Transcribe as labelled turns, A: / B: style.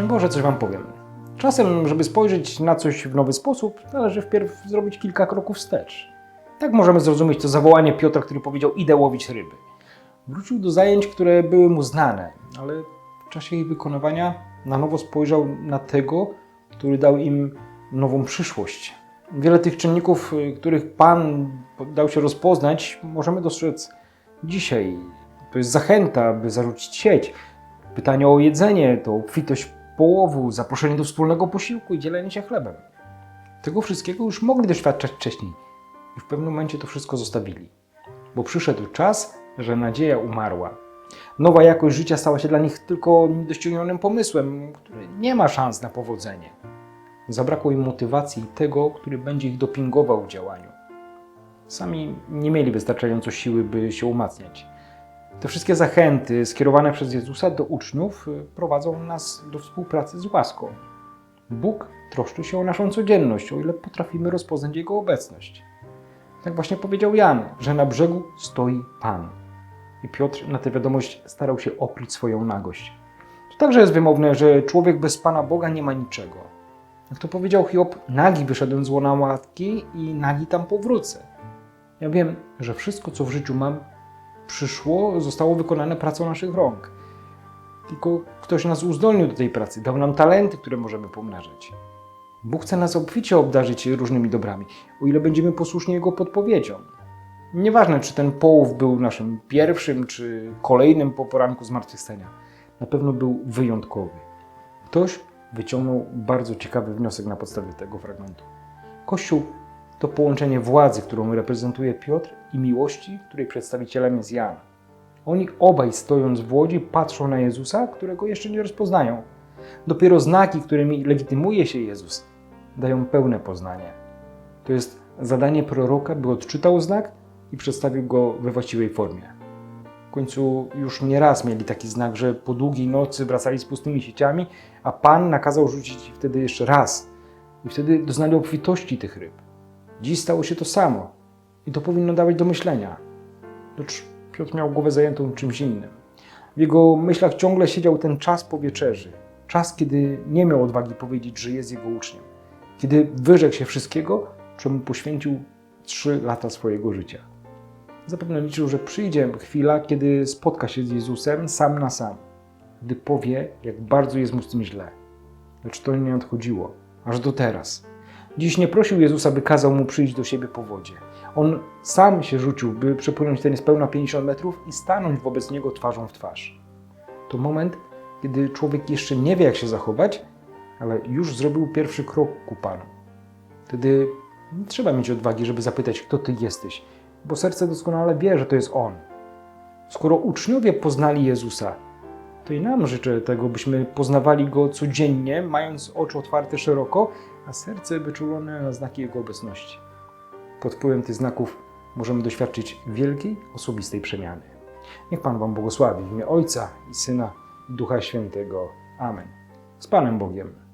A: Szczęść Boże, coś Wam powiem. Czasem, żeby spojrzeć na coś w nowy sposób, należy wpierw zrobić kilka kroków wstecz. Tak możemy zrozumieć to zawołanie Piotra, który powiedział: Idę łowić ryby. Wrócił do zajęć, które były mu znane, ale w czasie ich wykonywania na nowo spojrzał na tego, który dał im nową przyszłość. Wiele tych czynników, y, których Pan dał się rozpoznać, możemy dostrzec dzisiaj. To jest zachęta, by zarzucić sieć. Pytanie o jedzenie, to obfitość połowu, zaproszenie do wspólnego posiłku i dzielenie się chlebem. Tego wszystkiego już mogli doświadczać wcześniej i w pewnym momencie to wszystko zostawili. Bo przyszedł czas, że nadzieja umarła. Nowa jakość życia stała się dla nich tylko niedoścignionym pomysłem, który nie ma szans na powodzenie. Zabrakło im motywacji i tego, który będzie ich dopingował w działaniu. Sami nie mieli wystarczająco siły, by się umacniać. Te wszystkie zachęty skierowane przez Jezusa do uczniów y, prowadzą nas do współpracy z łaską. Bóg troszczy się o naszą codzienność, o ile potrafimy rozpoznać Jego obecność. Tak właśnie powiedział Jan, że na brzegu stoi Pan. I Piotr na tę wiadomość starał się okryć swoją nagość. To także jest wymowne, że człowiek bez Pana Boga nie ma niczego. Jak to powiedział Hiob, nagi wyszedłem z łona matki i nagi tam powrócę. Ja wiem, że wszystko, co w życiu mam, przyszło, zostało wykonane pracą naszych rąk. Tylko ktoś nas uzdolnił do tej pracy, dał nam talenty, które możemy pomnażać. Bóg chce nas obficie obdarzyć różnymi dobrami, o ile będziemy posłuszni Jego podpowiedziom. Nieważne, czy ten połów był naszym pierwszym, czy kolejnym po poranku zmartwychwstania. Na pewno był wyjątkowy. Ktoś wyciągnął bardzo ciekawy wniosek na podstawie tego fragmentu. Kościół to połączenie władzy, którą reprezentuje Piotr, i miłości, której przedstawicielem jest Jan. Oni obaj stojąc w łodzi patrzą na Jezusa, którego jeszcze nie rozpoznają. Dopiero znaki, którymi legitymuje się Jezus, dają pełne poznanie. To jest zadanie proroka, by odczytał znak i przedstawił go we właściwej formie. W końcu już nie raz mieli taki znak, że po długiej nocy wracali z pustymi sieciami, a Pan nakazał rzucić wtedy jeszcze raz. I wtedy doznali obfitości tych ryb. Dziś stało się to samo i to powinno dawać do myślenia. Lecz Piotr miał głowę zajętą czymś innym. W jego myślach ciągle siedział ten czas po wieczerzy. Czas, kiedy nie miał odwagi powiedzieć, że jest jego uczniem. Kiedy wyrzekł się wszystkiego, czemu poświęcił trzy lata swojego życia. Zapewne liczył, że przyjdzie chwila, kiedy spotka się z Jezusem sam na sam, gdy powie, jak bardzo jest mu z tym źle. Lecz to nie odchodziło, aż do teraz. Dziś nie prosił Jezusa, by kazał mu przyjść do siebie po wodzie. On sam się rzucił, by przepłynąć ten niespełna 50 metrów i stanąć wobec niego twarzą w twarz. To moment, kiedy człowiek jeszcze nie wie, jak się zachować, ale już zrobił pierwszy krok ku Panu. Wtedy nie trzeba mieć odwagi, żeby zapytać, kto Ty jesteś, bo serce doskonale wie, że to jest On. Skoro uczniowie poznali Jezusa, to i nam życzę tego, byśmy poznawali Go codziennie, mając oczy otwarte szeroko, a serce wyczulone na znaki Jego obecności. Pod wpływem tych znaków możemy doświadczyć wielkiej, osobistej przemiany. Niech Pan Wam błogosławi w imię Ojca i Syna Ducha Świętego. Amen. Z Panem Bogiem.